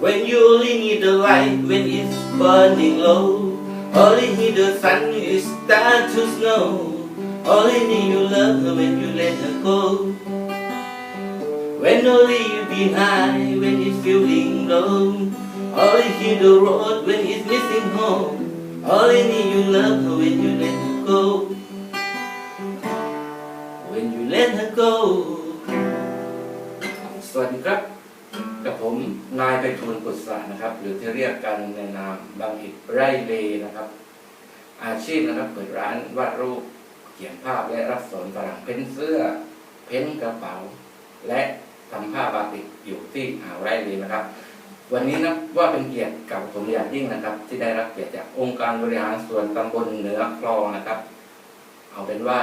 When you only need the light when it's burning low. Only need the sun when it start to snow. Only need you love her when you let her go. When only you behind when it's feeling low. Only hear the road when it's missing home. Only need you love her when you let her go. When you let her go. สวัสดีครับ กับผมนายไปทูลกุศลนะครับ หรือที่เรียกกันในนามบางอิดไร่เลนะครับ อาชีพนะครับเปิดร้านวาดรูปเขียนภาพและรับสอนฝรั่งเพ้นเสื้อ เพ้นกระเป๋า และทำผ้าบาติกอยู่ที่อ่าวไร่เลนะครับ วันนี้นะว่าเป็นเกียรติกับผมอย่างยิ่งนะครับ ที่ได้รับเกียรติจากองค์การบริหารส่วนตำบลเหนือคลองนะครับ เอาเป็นว่า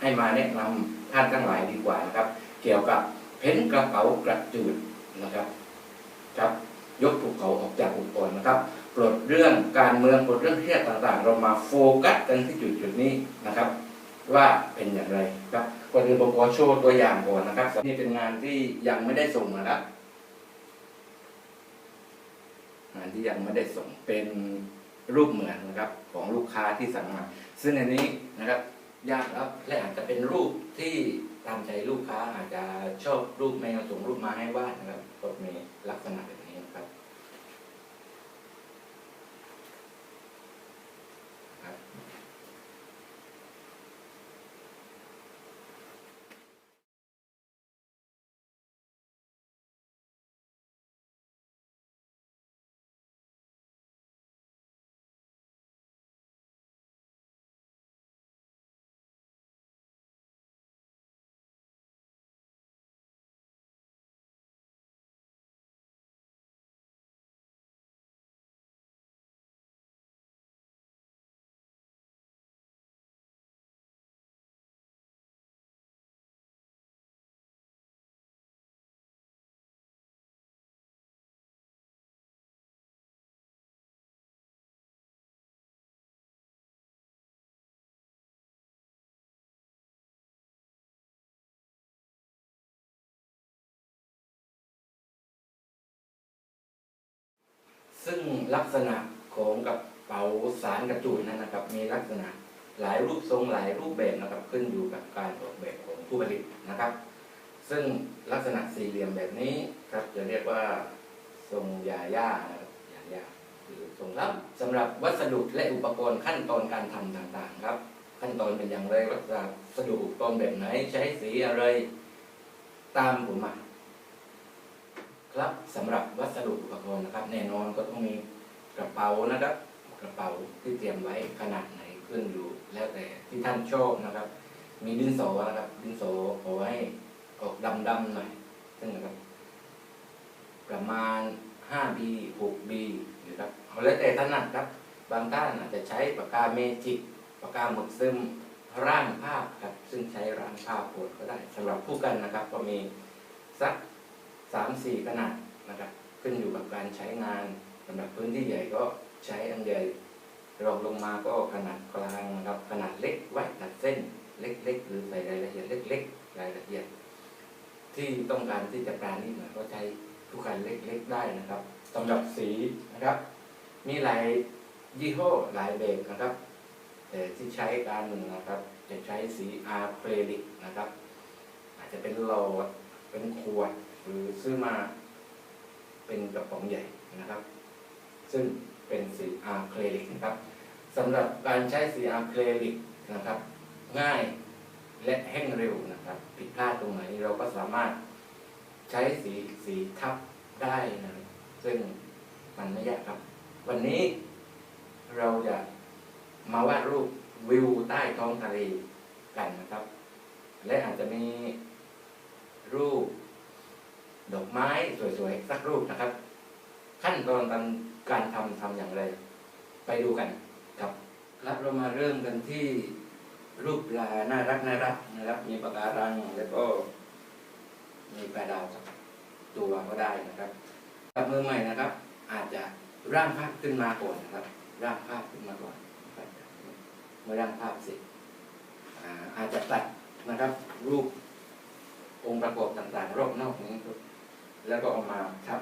ให้มาแนะนำท่านทั้งหลายดีกว่านะครับ เกี่ยวกับเพ้นกระเป๋ากระจูด นะครับครับยกภูเขาออกจากอุปกรณ์นะครับปลดเรื่องการเมืองปลดเรื่องเครียดต่างๆ เรามาโฟกัสกันที่จุดจุดๆนี้นะครับ ว่าเป็นอย่างไรครับก่อนอื่นผมขอโชว์ตัวอย่างก่อนนะครับนี่เป็นงานที่ยังไม่ได้ส่งนะครับงานที่ยังไม่ได้ส่งเป็นรูปเหมือนนะครับของลูกค้าที่สั่งมา ซึ่งอันนี้นะครับยากครับและอาจจะเป็นรูปที่ ตามใจลูกค้าอาจจะชอบรูปแมวส่งรูปมาให้วาดนะครับรถเมีลักษณะแบบนี้ ซึ่งลักษณะของกระเป๋าสารกระจุยนั้นนะครับ มีลักษณะหลายรูปทรงหลายรูปแบบนะครับขึ้นอยู่กับการออกแบบของผู้ผลิตนะครับ ซึ่งลักษณะสี่เหลี่ยมแบบนี้ครับจะเรียกว่าทรงยาย่านะครับยาย่าหรือทรงรับสำหรับวัสดุและอุปกรณ์ขั้นตอนการทำต่างๆครับ ขั้นตอนเป็นอย่างไรวัสดุอุปกรณ์แบบไหนใช้สีอะไร ตามผมมา ครับสำหรับวัสดุอุปกรณ์นะครับ แน่นอนก็ต้องมีกระเป๋านะครับกระเป๋าที่เตรียมไว้ขนาดไหนขึ้นอยู่ แล้วแต่ที่ท่านชอบนะครับ มีดินสอนะครับ ดินสอขอให้ออกดำๆหน่อยซึ่งนะครับ ประมาณ 5B 6B นะครับเอาแล้วแต่ถนัดครับ บางท่านอาจจะใช้ปากกาเมจิกปากกาหมึกซึมร่างภาพครับ ซึ่งใช้ร่างภาพโปรดก็ได้สำหรับผู้กันนะครับ ก็มีสัก สามสี่ขนาดนะครับขึ้นอยู่กับการใช้งานสำหรับพื้นที่ใหญ่ก็ใช้อันใหญ่รองลงมาก็ขนาดกลางนะครับขนาดเล็กไว้ตัดเส้นเล็กๆ หรือใส่รายละเอียดเล็ก ๆ รายละเอียด ที่ต้องการที่จะปราณีตหน่อยก็ใช้ทุกคันเล็กๆได้นะครับสำหรับสีนะครับ มีหลายยี่ห้อหลายแบบนะครับแต่ที่ใช้การหนะครับ จะใช้สีอะคริลิกนะครับ อาจจะเป็นหลอดเป็นขวด หรือซื้อมาเป็นกระป๋องใหญ่นะครับ ซึ่งเป็นสีอะคริลิกนะครับสำหรับการใช้สีอะคริลิกนะครับ ง่ายและแห้งเร็วนะครับ ผิดพลาดตรงไหนเราก็สามารถใช้สีสีทับได้นะครับซึ่งมันไม่ยากครับ วันนี้เราจะมาวาดรูปวิวใต้ท้องทะเลกันนะครับ และอาจจะมีรูป ดอกไม้สวยๆสักรูปนะครับ ขั้นตอนการการทำทำอย่างไร ไปดูกันครับ ครับเรามาเริ่มกันที่รูปปลาน่ารักน่ารักนะครับ มีปะการังแล้วก็ มีปลาดาวตัวก็ได้นะครับกับมือใหม่นะครับ อาจจะร่างภาพขึ้นมาก่อนนะครับ ร่างภาพขึ้นมาก่อนเมื่อร่างภาพเสร็จอาจจะตัดนะครับ รูปองค์ประกอบต่างๆ รอบนอกนี้ แล้วก็เอามาทับ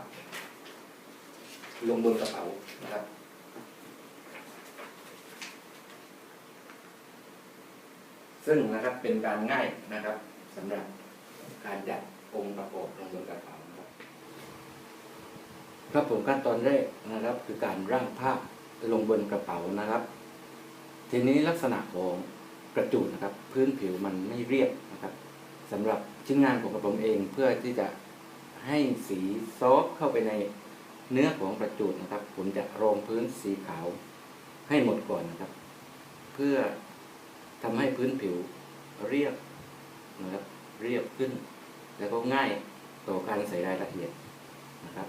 ลงบนกระเป๋านะครับ ซึ่งนะครับเป็นการง่ายนะครับสำหรับการจัดองค์ประกอบลงบนกระเป๋านะครับครับผมขั้นตอนแรกนะครับ คือการร่างภาพลงบนกระเป๋านะครับ ทีนี้ลักษณะของกระจูดนะครับ พื้นผิวมันไม่เรียบนะครับสำหรับชิ้นงานของกระผมเองเพื่อที่จะ ให้สีซอฟเข้าไปในเนื้อของกระจูดนะครับ ผมจะรองพื้นสีขาวให้หมดก่อนนะครับ เพื่อทำให้พื้นผิวเรียบนะครับเรียบขึ้น แล้วก็ง่ายต่อการใส่รายละเอียดนะครับ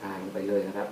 ทาลงไปเลยนะครับ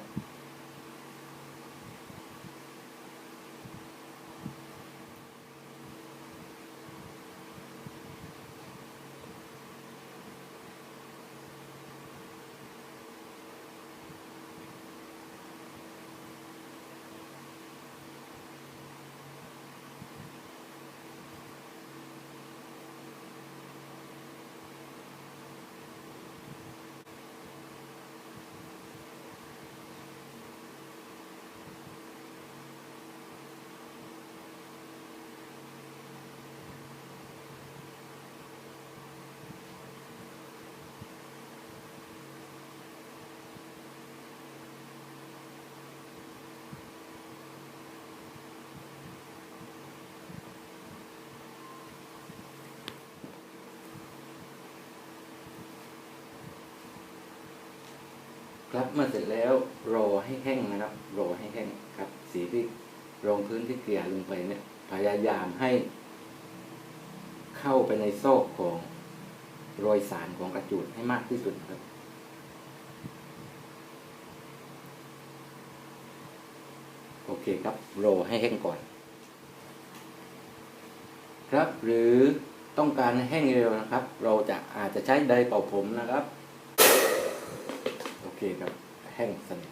ครับเมื่อเสร็จแล้วรอให้แห้งนะครับ รอให้แห้งครับ สีที่รองพื้นที่เกลี่ยลงไปเนี่ย พยายามให้ เข้าไปในซอกของรอยสารของกระจูดให้มากที่สุดครับโอเคครับรอให้แห้งก่อน ครับหรือต้องการให้แห้งเร็วนะครับ เราจะอาจจะใช้ไดร์เป่าผมนะครับ เคครับแห้งสนิท